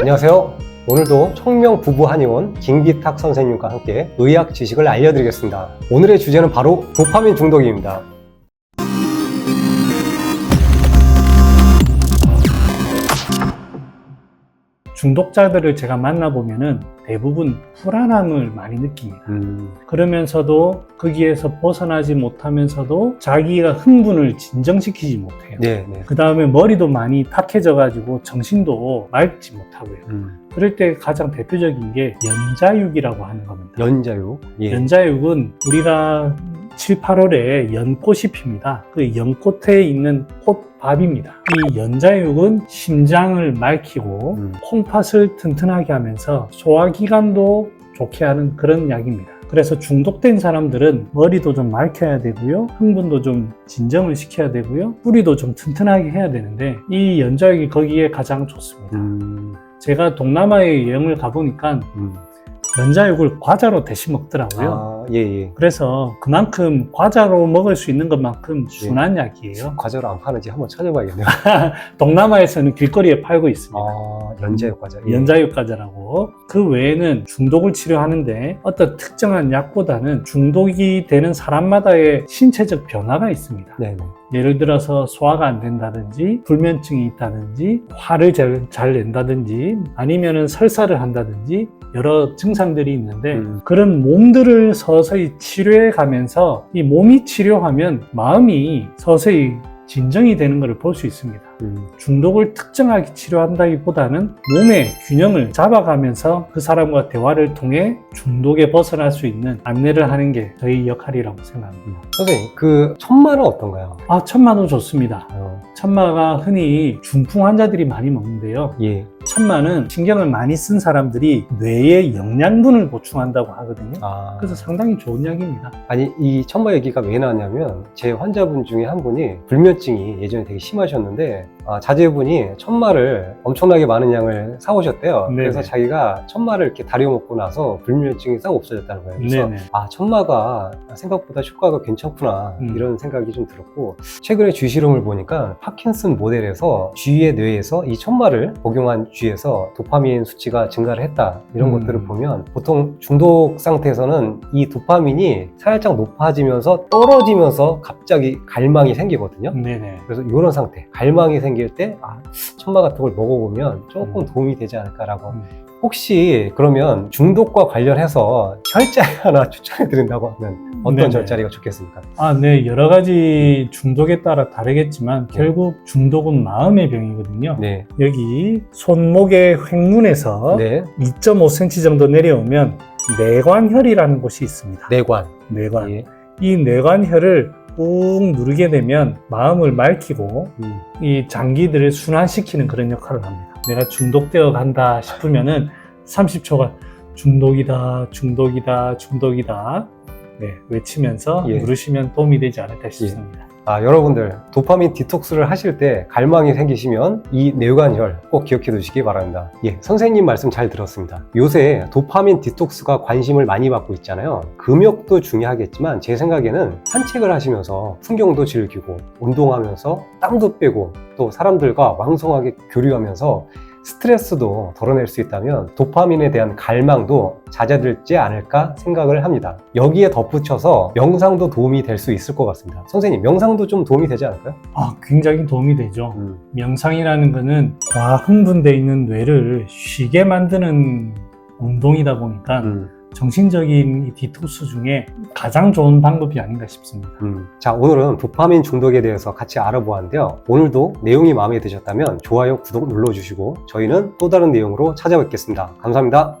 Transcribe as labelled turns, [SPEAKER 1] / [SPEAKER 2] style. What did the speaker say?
[SPEAKER 1] 안녕하세요. 오늘도 청명 부부 한의원 김기탁 선생님과 함께 의학 지식을 알려드리겠습니다. 오늘의 주제는 바로 도파민 중독입니다.
[SPEAKER 2] 중독자들을 제가 만나보면은 대부분 불안함을 많이 느낍니다.
[SPEAKER 1] 음,
[SPEAKER 2] 그러면서도 거기에서 벗어나지 못하면서도 자기가 흥분을 진정시키지 못해요.
[SPEAKER 1] 네, 네.
[SPEAKER 2] 그 다음에 머리도 많이 탁해져가지고 정신도 맑지 못하고요.
[SPEAKER 1] 음,
[SPEAKER 2] 그럴 때 가장 대표적인 게 연자육이라고 하는 겁니다.
[SPEAKER 1] 연자육. 예.
[SPEAKER 2] 연자육은 우리가 7, 8월에 연꽃이 핍니다. 그 연꽃에 있는 꽃밥입니다. 이 연자육은 심장을 맑히고
[SPEAKER 1] 음.
[SPEAKER 2] 콩팥을 튼튼하게 하면서 소화기관도 좋게 하는 그런 약입니다. 그래서 중독된 사람들은 머리도 좀 맑혀야 되고요. 흥분도 좀 진정을 시켜야 되고요. 뿌리도 좀 튼튼하게 해야 되는데 이 연자육이 거기에 가장 좋습니다.
[SPEAKER 1] 음,
[SPEAKER 2] 제가 동남아에 여행을 가보니까
[SPEAKER 1] 음.
[SPEAKER 2] 연자육을 과자로 대신 먹더라고요.
[SPEAKER 1] 아, 예, 예.
[SPEAKER 2] 그래서 그만큼 과자로 먹을 수 있는 것만큼 순한 약이에요.
[SPEAKER 1] 과자로 안 파는지 한번 찾아봐야겠네요.
[SPEAKER 2] 동남아에서는 길거리에 팔고 있습니다.
[SPEAKER 1] 아, 연자육 과자. 예.
[SPEAKER 2] 연자육 과자라고. 그 외에는 중독을 치료하는데 어떤 특정한 약보다는 중독이 되는 사람마다의 신체적 변화가 있습니다.
[SPEAKER 1] 네, 네.
[SPEAKER 2] 예를 들어서 소화가 안 된다든지 불면증이 있다든지 화를 잘, 잘 낸다든지 아니면은 설사를 한다든지 여러 증상들이 있는데
[SPEAKER 1] 음.
[SPEAKER 2] 그런 몸들을 서서히 치료해 가면서 이 몸이 치료하면 마음이 서서히 진정이 되는 것을 볼 수 있습니다.
[SPEAKER 1] 음,
[SPEAKER 2] 중독을 특정하게 치료한다기보다는 몸의 균형을 잡아가면서 그 사람과 대화를 통해 중독에 벗어날 수 있는 안내를 하는 게 저희 역할이라고 생각합니다.
[SPEAKER 1] 선생님, 그 천마는 어떤가요?
[SPEAKER 2] 아, 천마도 좋습니다.
[SPEAKER 1] 어,
[SPEAKER 2] 천마가 흔히 중풍 환자들이 많이 먹는데요.
[SPEAKER 1] 예.
[SPEAKER 2] 천마는 신경을 많이 쓴 사람들이 뇌에 영양분을 보충한다고 하거든요.
[SPEAKER 1] 아,
[SPEAKER 2] 그래서 상당히 좋은 약입니다.
[SPEAKER 1] 아니 이 천마 얘기가 왜 나왔냐면 제 환자분 중에 한 분이 불면증이 예전에 되게 심하셨는데 아, 자제분이 천마를 엄청나게 많은 양을 사오셨대요.
[SPEAKER 2] 네네.
[SPEAKER 1] 그래서 자기가 천마를 이렇게 다려 먹고 나서 불면증이 싹 없어졌다는 거예요. 그래서
[SPEAKER 2] 네네.
[SPEAKER 1] 아 천마가 생각보다 효과가 괜찮구나
[SPEAKER 2] 음.
[SPEAKER 1] 이런 생각이 좀 들었고 최근에 쥐 실험을 보니까 파킨슨 모델에서 쥐의 뇌에서 이 천마를 복용한 쥐에서 도파민 수치가 증가를 했다 이런
[SPEAKER 2] 음.
[SPEAKER 1] 것들을 보면 보통 중독 상태에서는 이 도파민이 살짝 높아지면서 떨어지면서 갑자기 갈망이 생기거든요.
[SPEAKER 2] 네네.
[SPEAKER 1] 그래서 이런 상태, 갈망이 생길 때, 아, 천마 같은 걸 먹어보면 조금
[SPEAKER 2] 음.
[SPEAKER 1] 도움이 되지 않을까라고.
[SPEAKER 2] 음.
[SPEAKER 1] 혹시 그러면 중독과 관련해서 혈자리 하나 추천해 드린다고 하면 어떤
[SPEAKER 2] 네네.
[SPEAKER 1] 절자리가 좋겠습니까?
[SPEAKER 2] 아, 네. 여러 가지 중독에 따라 다르겠지만 결국 중독은 마음의 병이거든요.
[SPEAKER 1] 네.
[SPEAKER 2] 여기 손목의 횡문에서
[SPEAKER 1] 네.
[SPEAKER 2] 2.5cm 정도 내려오면 내관혈이라는 곳이 있습니다.
[SPEAKER 1] 내관.
[SPEAKER 2] 내관.
[SPEAKER 1] 예.
[SPEAKER 2] 이 내관혈을 꾹 누르게 되면 마음을 맑히고
[SPEAKER 1] 음.
[SPEAKER 2] 이 장기들을 순환시키는 그런 역할을 합니다. 내가 중독되어 간다 싶으면은 30초간 중독이다, 중독이다, 중독이다. 네, 외치면서
[SPEAKER 1] 예.
[SPEAKER 2] 누르시면 도움이 되지 않을까 싶습니다.
[SPEAKER 1] 아, 여러분들, 도파민 디톡스를 하실 때 갈망이 생기시면 이 뇌관혈 꼭 기억해 두시기 바랍니다. 예, 선생님 말씀 잘 들었습니다. 요새 도파민 디톡스가 관심을 많이 받고 있잖아요. 금욕도 중요하겠지만 제 생각에는 산책을 하시면서 풍경도 즐기고 운동하면서 땀도 빼고 또 사람들과 왕성하게 교류하면서 스트레스도 덜어낼 수 있다면 도파민에 대한 갈망도 잦아들지 않을까 생각을 합니다. 여기에 덧붙여서 명상도 도움이 될 수 있을 것 같습니다. 선생님, 명상도 좀 도움이 되지 않을까요?
[SPEAKER 2] 아, 굉장히 도움이 되죠.
[SPEAKER 1] 음,
[SPEAKER 2] 명상이라는 것은 과흥분돼 있는 뇌를 쉬게 만드는 운동이다 보니까
[SPEAKER 1] 음,
[SPEAKER 2] 정신적인 이 디톡스 중에 가장 좋은 방법이 아닌가 싶습니다.
[SPEAKER 1] 음. 자, 오늘은 도파민 중독에 대해서 같이 알아보았는데요. 오늘도 내용이 마음에 드셨다면 좋아요, 구독 눌러주시고 저희는 또 다른 내용으로 찾아뵙겠습니다. 감사합니다.